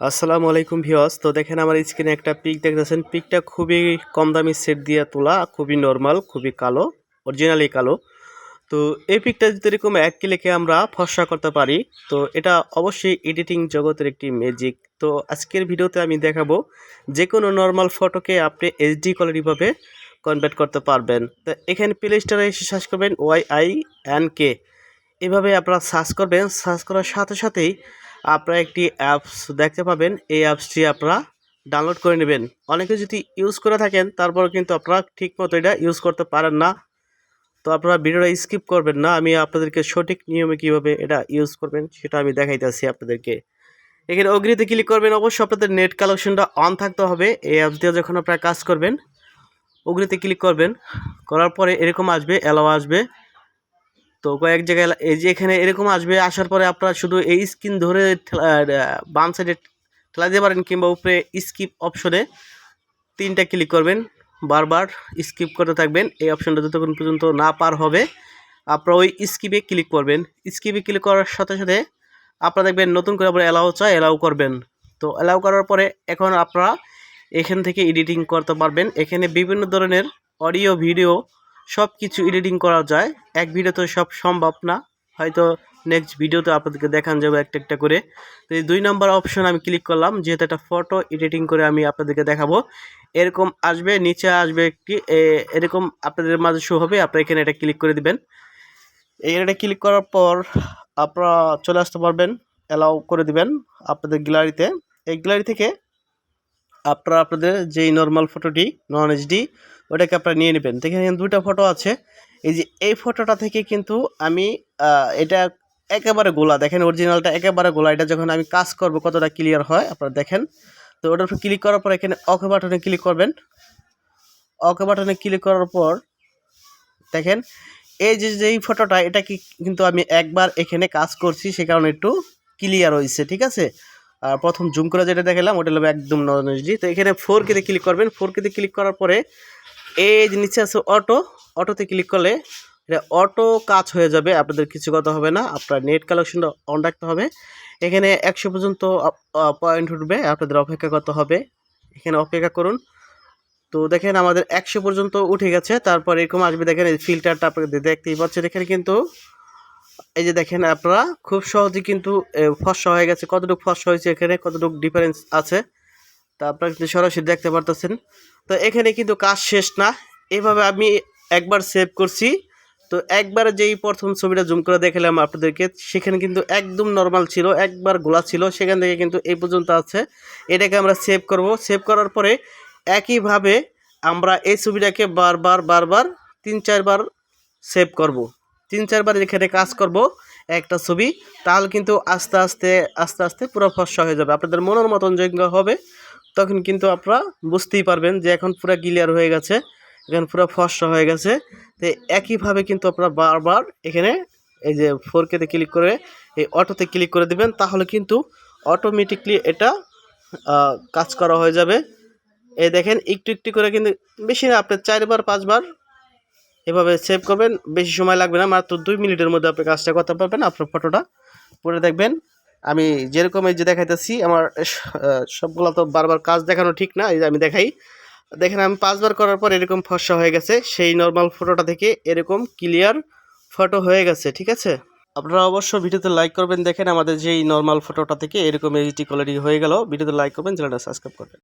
আসসালামু আলাইকুম ভিওস তো দেখেন আমার স্ক্রিনে একটা পিক দেখতেছেন। পিকটা খুবই কম দামি সেট দিয়ে তোলা, খুবই নর্মাল খুবই কালো অরিজিনালি কালো। তো এই পিকটা যদি এরকম এক ক্লিকে আমরা ফর্সা করতে পারি, তো এটা অবশ্যই এডিটিং জগতের একটি ম্যাজিক তো আজকের ভিডিওতে আমি দেখাবো যে কোনো নর্মাল ফটোকে আপনি এইচডি কোয়ালিটিভাবে কনভার্ট করতে পারবেন। তো এখানে প্লে স্টোরে এসে সার্চ করবেন ওয়াই আই এন কে এভাবে আপনারা সার্চ করবেন। সার্চ করার সাথে সাথেই আপনারা একটি অ্যাপস দেখতে পাবেন। এই অ্যাপসটি আপনারা ডাউনলোড করে নেবেন। অনেকে যদি ইউজ করে থাকেন তারপর কিন্তু আপনারা ঠিকমতো এটা ইউজ করতে পারেন না। তো আপনারা ভিডিওটা স্কিপ করবেন না। আমি আপনাদেরকে সঠিক নিয়মে কীভাবে এটা ইউজ করবেন, সেটা আমি দেখাইতে দেখাইতেছি আপনাদেরকে। এখানে অগ্রিতে ক্লিক করবেন। অবশ্যই আপনাদের নেট কালেকশনটা অন থাকতে হবে। এই অ্যাপস দিয়ে যখন আপনারা কাজ করবেন, অগ্রিতে ক্লিক করবেন। করার পরে এরকম আসবে অ্যালাও আসবে। তো কয়েক জায়গায় এই যে এখানে এরকম আসবে, আসার পরে আপনারা শুধু এই স্ক্রিন ধরে বাম সাইডে ঠেলা দিতে পারেন কিংবা উপরে স্কিপ অপশনে তিনটা ক্লিক করবেন। বারবার স্কিপ করতে থাকবেন, এই অপশনটা যতক্ষণ পর্যন্ত না পার হবে, আপনারা ওই স্কিপে ক্লিক করবেন। স্কিপে ক্লিক করার সাথে সাথে আপনারা দেখবেন নতুন করে আবার অ্যালাউ চায় অ্যালাউ করবেন। তো অ্যালাউ করার পরে এখন আপনারা এখান থেকে এডিটিং করতে পারবেন। এখানে বিভিন্ন ধরনের অডিও ভিডিও সব কিছু এডিটিং করা যায়। এক ভিডিওতে সব সম্ভব না। হয়তো নেক্সট ভিডিওতে আপনাদেরকে দেখান যাবে একটা একটা করে। তো এই দুই নম্বর অপশন আমি ক্লিক করলাম, যেহেতু একটা ফটো এডিটিং করে আমি আপনাদেরকে দেখাবো। এরকম আসবে, নিচে আসবে একটি এরকম আপনাদের মাঝে শো হবে, আপনারা এখানে এটা ক্লিক করে দিবেন। এটা ক্লিক করার পর আপনারা চলে আসতে পারবেন অ্যালাউ করে দিবেন আপনাদের গ্যালারিতে এই গ্যালারি থেকে আপনারা আপনাদের যেই নর্মাল ফটোটি নন এইচডি ওটাকে আপনারা নিয়ে নেবেন। তো এখানে দুটো ফটো আছে। এই যে, এই ফটোটা থেকে কিন্তু আমি এটা একেবারে গোলা। দেখেন অরিজিনালটা একেবারে গোলা। এটা যখন আমি কাজ করব, কতটা ক্লিয়ার হয়, আপনারা দেখেন। তো ওটার উপর ক্লিক করার পর এখানে অকে বাটনে ক্লিক করবেন। অকে বাটনে ক্লিক করার পর, দেখেন, এই যে যেই ফটোটা এটা কি কিন্তু আমি একবার এখানে কাজ করছি, সে কারণে একটু ক্লিয়ার হয়েছে, ঠিক আছে? আর প্রথম জুম করে যেটা দেখালাম, ওটা হলো একদম এইচডি তো এখানে ফোর কেতে ক্লিক করবেন। ফোর কেতে ক্লিক করার পরে এই যে নিচে আছে অটো অটোতে ক্লিক করলে এটা অটো কাজ হয়ে যাবে আপনাদের কিছু কথা হবে না আপনার নেট কালেকশনটা অন রাখতে হবে। এখানে একশো পর্যন্ত পয়েন্ট উঠবে আপনাদের অপেক্ষা করতে হবে। এখানে অপেক্ষা করুন। তো দেখেন আমাদের একশো পর্যন্ত উঠে গেছে তারপর এরকম আসবে দেখেন এই ফিল্টারটা আপনাদের দেখতেই পাচ্ছেন এখানে কিন্তু এই যে দেখেন আপনারা খুব সহজে কিন্তু এ, ফর্সা হয়ে গেছে কতটুকু ফর্সা হয়েছে এখানে কতটুকু ডিফারেন্স আছে। তা আপনারা কিন্তু সরাসরি দেখতে পারতেছেন। তো এখানে কিন্তু কাজ শেষ না। এভাবে আমি একবার সেভ করছি। তো একবার যেই প্রথম ছবিটা জুম করে দেখালাম আপনাদেরকে, সেখানে কিন্তু একদম নর্মাল ছিল, একবার গোলা ছিল, সেখান থেকে কিন্তু এই পর্যন্ত আছে। এটাকে আমরা সেভ করব। সেভ করার পরে একইভাবে আমরা এই ছবিটাকে বারবার বারবার তিন, চারবার সেভ করব। তিন, চারবার এখানে কাজ করব একটা ছবি। তাহলে কিন্তু আস্তে আস্তে আস্তে আস্তে পুরো ফর্সা হয়ে যাবে। আপনাদের মনের মতন যেগুলো হবে। তখন কিন্তু আপনারা বুঝতেই পারবেন যে এখন পুরো ক্লিয়ার হয়ে গেছে, এখন পুরো ফর্সা হয়ে গেছে। তো একইভাবে কিন্তু আপনারা বারবার এখানে এই যে ফোর কেতে ক্লিক করে, এই অটোতে ক্লিক করে দিবেন, তাহলে কিন্তু অটোমেটিকলি এটা কাজ করা হয়ে যাবে। এই দেখেন, একটু একটু করে কিন্তু বেশি না, আপনি চারবার, পাঁচবার এভাবে সেভ করবেন, বেশি সময় লাগবে না, মাত্র দুই মিনিটের মধ্যে আপনি কাজটা করতে পারবেন, আপনার ফটোটা পরে দেখবেন। আমি যেরকম এই যে দেখাইতেছি, আমার সবগুলো তো বারবার কাজ দেখানো ঠিক না, এই যে আমি দেখাই। দেখেন, আমি পাঁচবার করার পর এরকম ফর্সা হয়ে গেছে, সেই নর্মাল ফটোটা থেকে এরকম ক্লিয়ার ফটো হয়ে গেছে, ঠিক আছে? আপনারা অবশ্য ভিডিওতে লাইক করবেন, দেখেন আমাদের যেই নর্মাল ফটোটা থেকে এরকম এইচডি কোয়ালিটি হয়ে গেল, ভিডিওতে লাইক করবেন চ্যানেলটা সাবস্ক্রাইব করবেন।